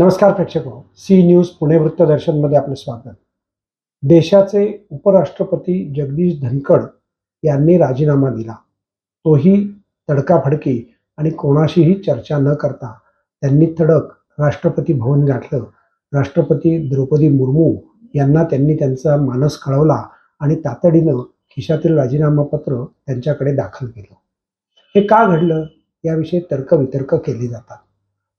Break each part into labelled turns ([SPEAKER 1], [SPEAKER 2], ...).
[SPEAKER 1] नमस्कार प्रेक्षक हो. सी न्यूज पुणे वृत्तदर्शनमध्ये आपलं स्वागत. देशाचे उपराष्ट्रपती जगदीश धनखड यांनी राजीनामा दिला. तोही तडकाफडकी आणि कोणाशीही चर्चा न करता त्यांनी तडक राष्ट्रपती भवन गाठलं. राष्ट्रपती द्रौपदी मुर्मू यांना त्यांनी त्यांचा मानस कळवला आणि तातडीनं खिशातील राजीनामा पत्र त्यांच्याकडे दाखल केलं. हे का घडलं? याविषयी तर्कवितर्क केले जातात.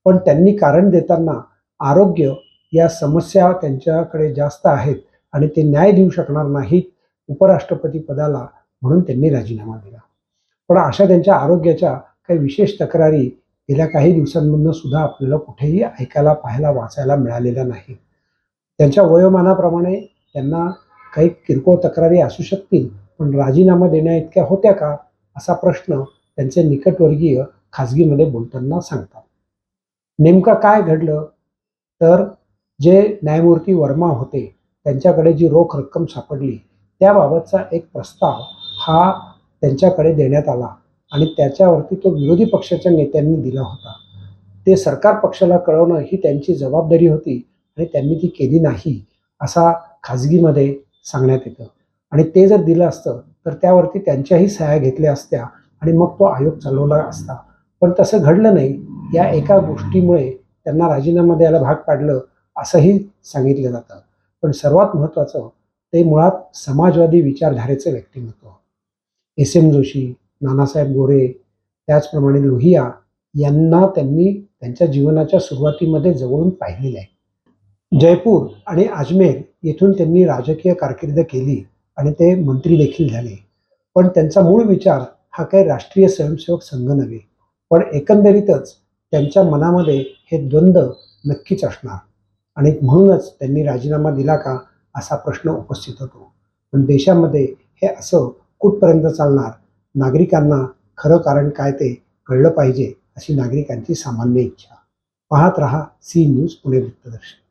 [SPEAKER 1] पण त्यांनी कारण देताना आरोग्य या समस्या त्यांच्याकडे जास्त आहेत आणि ते न्याय देऊ शकणार नाहीत उपराष्ट्रपती पदाला म्हणून त्यांनी राजीनामा दिला. पण अशा त्यांच्या आरोग्याच्या काही विशेष तक्रारी गेल्या काही दिवसांमधनं सुद्धा आपल्याला कुठेही ऐकायला पाहायला वाचायला मिळालेल्या नाही त्यांच्या वयोमानाप्रमाणे त्यांना काही किरकोळ तक्रारी असू शकतील पण राजीनामा देण्या इतक्या होत्या का? असा प्रश्न त्यांचे निकटवर्गीय खाजगीमध्ये बोलताना सांगतात. नेमकं काय घडलं? तर जे न्यायमूर्ती वर्मा होते त्यांच्याकडे जी रोख रक्कम सापडली त्याबाबतचा एक प्रस्ताव हा त्यांच्याकडे देण्यात आला आणि त्याच्यावरती तो विरोधी पक्षाच्या नेत्यांनी दिला होता. ते सरकार पक्षाला कळवणं ही त्यांची जबाबदारी होती आणि त्यांनी ती केली नाही असा खाजगीमध्ये सांगण्यात येतं. आणि ते जर दिलं असतं तर त्यावरती त्यांच्याही सह्या घेतल्या असत्या आणि मग तो आयोग चालवला असता. पण तसं घडलं नाही. या एका गोष्टीमुळे त्यांना राजीनामा द्यायला भाग पाडलं असंही सांगितलं जातं. पण सर्वात महत्त्वाचं ते मुळात समाजवादी विचारधारेचं व्यक्तिमत्व. एस एम जोशी नानासाहेब गोरे त्याचप्रमाणे लोहिया यांना त्यांनी त्यांच्या जीवनाच्या सुरुवातीमध्ये जवळून पाहिलेलं आहे. जयपूर आणि अजमेर येथून त्यांनी राजकीय कारकीर्द केली आणि ते मंत्री देखील झाले. पण त्यांचा मूळ विचार हा काही राष्ट्रीय स्वयंसेवक संघ नव्हे पण एकंदरीतच त्यांच्या मनामध्ये हे द्वंद्व नक्कीच असणार. आणि म्हणूनच त्यांनी राजीनामा दिला का असा प्रश्न उपस्थित होतो. पण देशामध्ये हे असं कुठपर्यंत चालणार? नागरिकांना खरं कारण काय ते कळलं पाहिजे अशी नागरिकांची सामान्य इच्छा. पाहत रहा सी न्यूज पुणे वृत्तदर्शन.